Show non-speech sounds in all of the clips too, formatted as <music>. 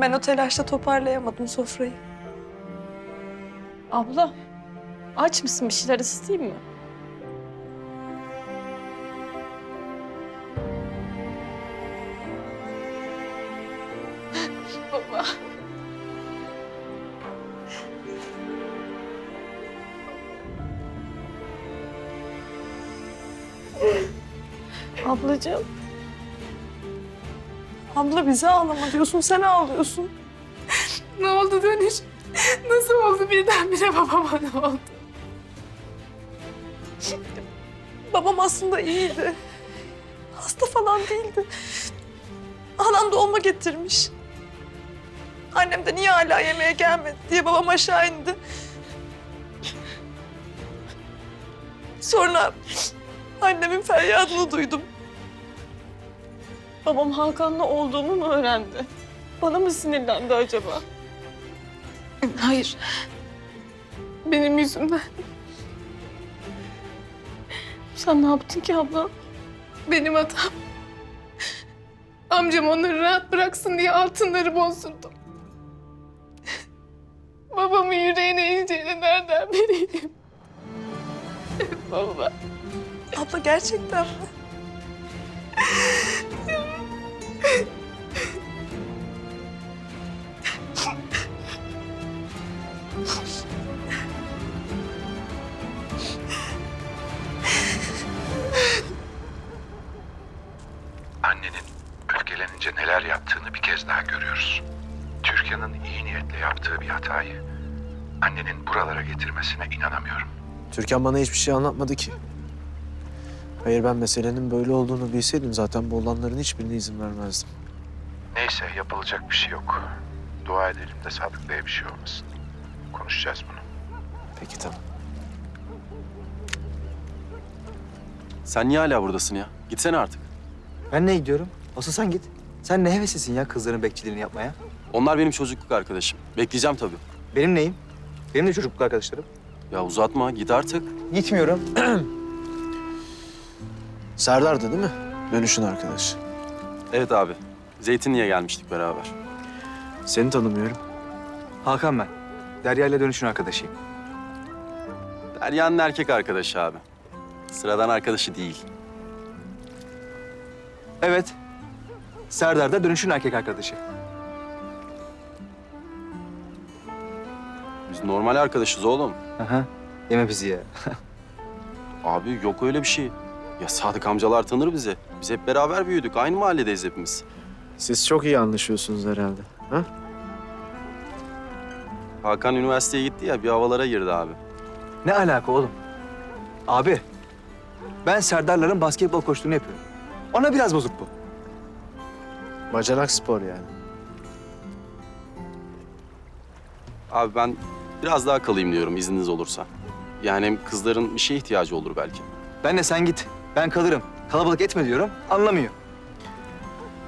Ben o telaşla toparlayamadım sofrayı. Abla, aç mısın? Bir şeyler ısıtayım mı? <laughs> Baba. Ablacığım. Abla bize ağlama diyorsun, sen ağlıyorsun. Ne oldu dönüş? Nasıl oldu birdenbire babama ne oldu? Babam aslında iyiydi. Hasta falan değildi. Anam dolma getirmiş. Annem de niye hala yemeğe gelmedi diye babam aşağı indi. Sonra annemin feryadını duydum. Babam Hakan'la olduğumu mu öğrendi? Bana mı sinirlendi acaba? Hayır. Benim yüzümden. Sen ne yaptın ki abla? Benim hatam. Amcam onları rahat bıraksın diye altınları bozdurdum. Babamın yüreğine ineceğini nereden bileyim? Baba. Abla gerçekten mi? Görüyoruz. Türkan'ın iyi niyetle yaptığı bir hatayı annenin buralara getirmesine inanamıyorum. Türkan bana hiçbir şey anlatmadı ki. Hayır ben meselenin böyle olduğunu bilseydim zaten bu olanların hiçbirine izin vermezdim. Neyse yapılacak bir şey yok. Dua edelim de Sadıklı'ya bir şey olmasın. Konuşacağız bunu. Peki tamam. Sen niye hala buradasın ya? Gitsene artık. Ben ne gidiyorum? Asıl sen git. Sen ne heveslisin ya kızların bekçiliğini yapmaya? Onlar benim çocukluk arkadaşım. Bekleyeceğim tabii. Benim neyim? Benim de çocukluk arkadaşlarım. Ya uzatma, git artık. Gitmiyorum. <clears throat> Serdar'dı değil mi? Dönüşün arkadaşı. Evet abi. Zeytinli'ye gelmiştik beraber. Seni tanımıyorum. Hakan ben. Derya ile dönüşün arkadaşıyım. Derya'nın erkek arkadaşı abi. Sıradan arkadaşı değil. Evet. Serdar da dönüşün erkek arkadaşı. Biz normal arkadaşız oğlum. Aha. Yeme bizi ya. <laughs> Abi yok öyle bir şey. Ya Sadık amcalar tanır bizi. Biz hep beraber büyüdük. Aynı mahalledeyiz hepimiz. Siz çok iyi anlaşıyorsunuz herhalde. Ha? Hakan üniversiteye gitti ya bir havalara girdi abi. Ne alaka oğlum? Abi. Ben Serdar'ların basketbol koçluğunu yapıyorum. Ona biraz bozuk bu. Bacanak spor yani. Abi ben biraz daha kalayım diyorum izniniz olursa. Yani hem kızların bir şeye ihtiyacı olur belki. Ben de sen git. Ben kalırım. Kalabalık etme diyorum. Anlamıyor.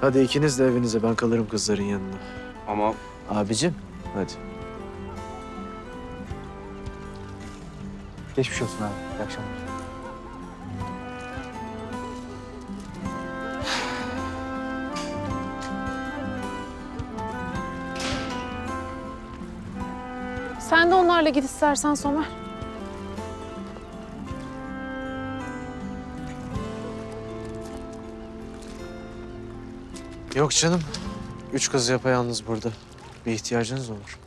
Hadi ikiniz de evinize ben kalırım kızların yanına. Ama Abicim hadi. Geçmiş olsun abi. İyi akşamlar. Sen de onlarla git istersen Somer. Yok canım. Üç kız yapayalnız burada. Bir ihtiyacınız olur.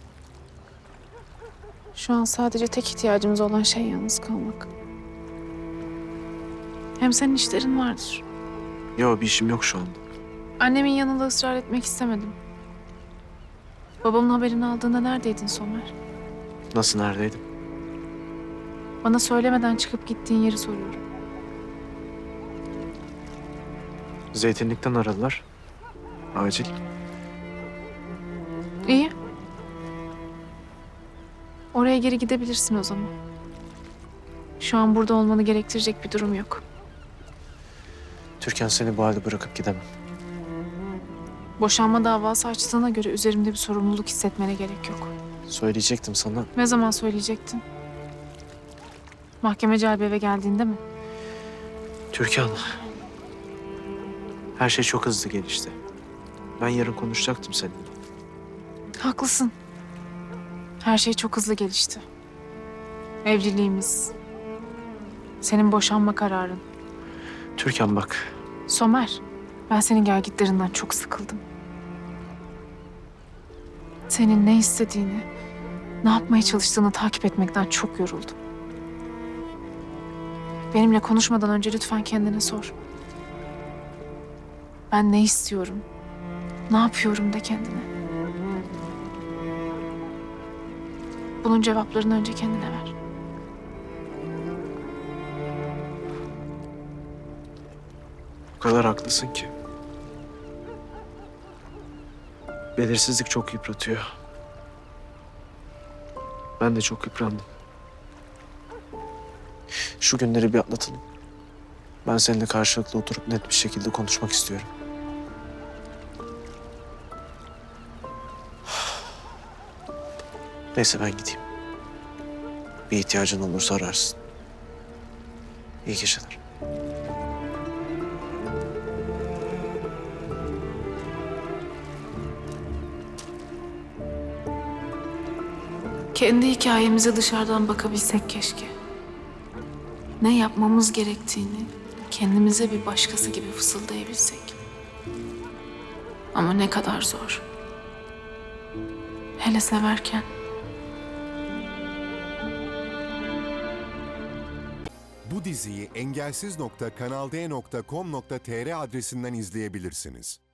Şu an sadece tek ihtiyacımız olan şey yalnız kalmak. Hem senin işlerin vardır. Yok bir işim yok şu anda. Annemin yanında ısrar etmek istemedim. Babamın haberini aldığında neredeydin Somer? Nasıl neredeydim? Bana söylemeden çıkıp gittiğin yeri soruyorum. Zeytinlikten aradılar. Acil. İyi. Oraya geri gidebilirsin o zaman. Şu an burada olmanı gerektirecek bir durum yok. Türkan seni bu halde bırakıp gidemem. Boşanma davası açtığına göre üzerimde bir sorumluluk hissetmene gerek yok. Söyleyecektim sana. Ne zaman söyleyecektin? Mahkeme celbi eve geldiğinde mi? Türkan. Her şey çok hızlı gelişti. Ben yarın konuşacaktım seninle. Haklısın. Her şey çok hızlı gelişti. Evliliğimiz. Senin boşanma kararın. Türkan bak. Somer, ben senin gelgitlerinden çok sıkıldım. Senin ne istediğini, ne yapmaya çalıştığını takip etmekten çok yoruldum. Benimle konuşmadan önce lütfen kendine sor. Ben ne istiyorum? Ne yapıyorum de kendine. Bunun cevaplarını önce kendine ver. O kadar haklısın ki. Belirsizlik çok yıpratıyor. Ben de çok yıprandım. Şu günleri bir atlatalım. Ben seninle karşılıklı oturup net bir şekilde konuşmak istiyorum. Neyse ben gideyim. Bir ihtiyacın olursa ararsın. İyi geceler. Kendi hikayemize dışarıdan bakabilsek keşke. Ne yapmamız gerektiğini kendimize bir başkası gibi fısıldayabilsek. Ama ne kadar zor. Hele severken. Bu diziyi engelsiz.kanalde.com.tr adresinden izleyebilirsiniz.